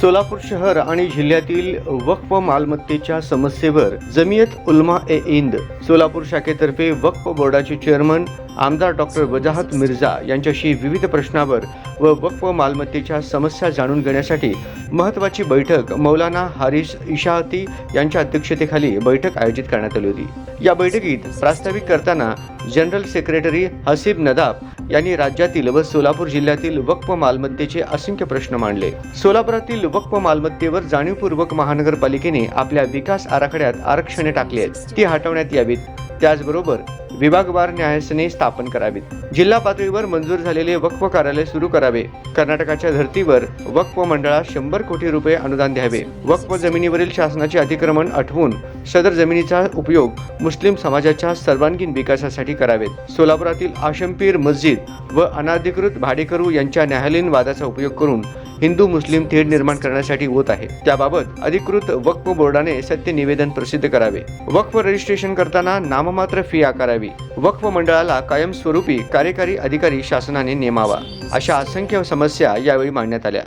सोलापूर शहर आणि जिल्ह्यातील वक्फ मालमत्तेच्या समस्येवर जमियत उल्मा ए इंद सोलापूर शाखेतर्फे वक्फ बोर्डाचे चेअरमन आमदार डॉक्टर वजाहत मिर्झा यांच्याशी विविध प्रश्नावर व वक्फ मालमत्तेच्या समस्या जाणून घेण्यासाठी महत्त्वाची बैठक मौलाना हारिस इशाहती यांच्या अध्यक्षतेखाली बैठक आयोजित करण्यात आली होती. या बैठकीत प्रास्ताविक करताना जनरल सेक्रेटरी हसीब नदाब यांनी राज्यातील व सोलापूर जिल्ह्यातील वक्फ मालमत्तेचे असंख्य प्रश्न मांडले. सोलापुरातील वक्फ मालमत्तेवर जाणीवपूर्वक महानगरपालिकेने आपल्या विकास आराखड्यात आरक्षणे टाकली आहेत. ती हटवण्यात यावीत. त्याचबरोबर विभागवार न्यायासने स्थापन करावीत. जिल्हा पातळीवर मंजूर झालेले वक्फ कार्यालय सुरू करावे. कर्नाटकाच्या धर्तीवर वक्फ मंडळास शंभर कोटी रुपये अनुदान द्यावे. वक्फ जमिनीवरील शासनाचे अतिक्रमण आठवून सदर जमिनीचा उपयोग मुस्लिम समाजाच्या सर्वांगीण विकासासाठी करावेत. सोलापुरातील आशमपीर मस्जिद व अनाधिकृत भाडेकरू यांच्या न्यायालयीन वादाचा उपयोग करून हिंदू मुस्लिम थेट निर्माण करण्यासाठी होत आहे. त्याबाबत अधिकृत वक्फ बोर्डाने सत्य निवेदन प्रसिद्ध करावे. वक्फ रजिस्ट्रेशन करताना नाममात्र फी आकारावी. वक्फ मंडळाला कायमस्वरूपी कार्यकारी अधिकारी शासनाने नेमावा. अशा असंख्य समस्या यावेळी मांडण्यात आल्या.